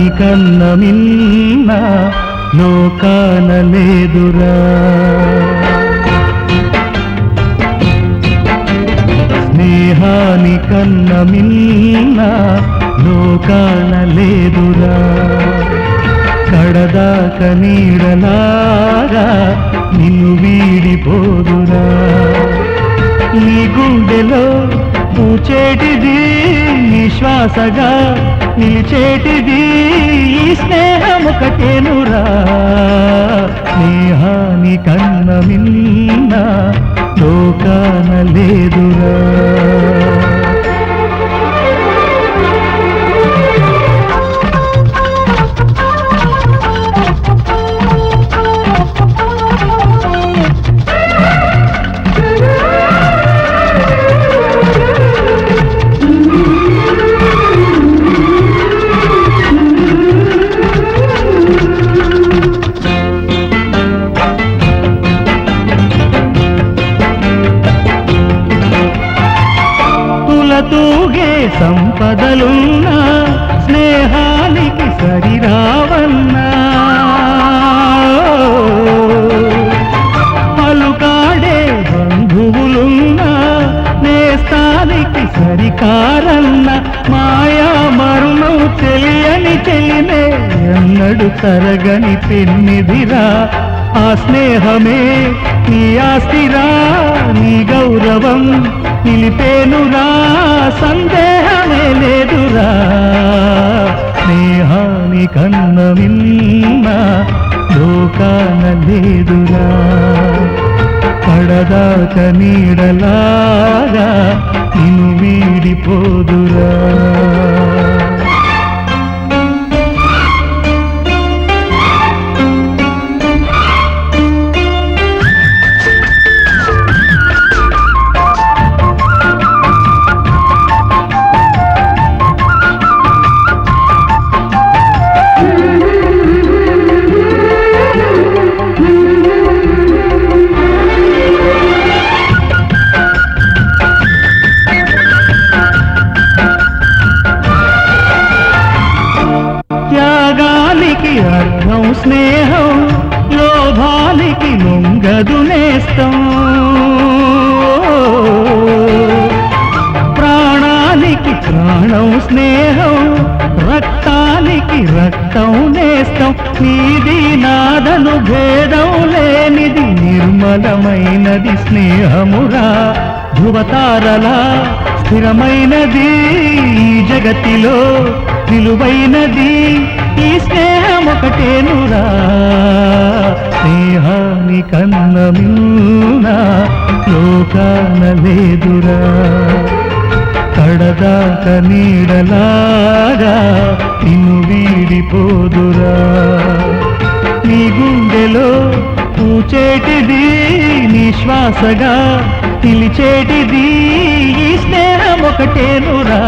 దాని కన్న మిన్న లోకాన లేదురా. స్నేహాని కన్న మిన్న లోకాన లేదురా. కడదాక నీడలాగా నిన్ను వీడిపోదురా. నీ గుండెలో నీ నిలిచేటిది ఈ స్నేహం ఒకటేనురా స్నేహాని కన్న మిన్న లోకాన లేదురా. తులతూగే సంపదలున్నా స్నేహానికి సరిరావన్నా పలుకాడే బంధువులున్నా నేస్తానికి సరికారన్న మాయా మరుణం తెలియని చెలినే ఎన్నడు తరగని పెన్నిదిరా ఆ స్నేహమే నీ ఆస్తిరా నీ గౌరవం నిలిపేనురా సందేహమే లేదురా. స్నేహాని కన్న మిన్న లోకాన లేదురా. పడదాక నీడలాగా నిన్ను వీడిపోదురా. స్నేహం లోభానికి లొంగదు నేస్తం. ప్రాణానికి ప్రాణం స్నేహం రక్తానికి రక్తం నేస్తం. నీది నాదను భేదం లేనిది నిర్మలమైనది స్నేహమురా. ధృవతారలా స్థిరమైనది జగతిలో విలువైనది ఈ స్నేహం ఒకటే నురా. స్నేహాన్ని మిన్న లోకాన లేదురా. కడదాక నీడలాగా నిన్ను వీడిపోదురా. నీ గుండెలో పూచేటిది నీ శ్వాసగా నిలిచేటిది ఈ స్నేహం ఒకటేనురా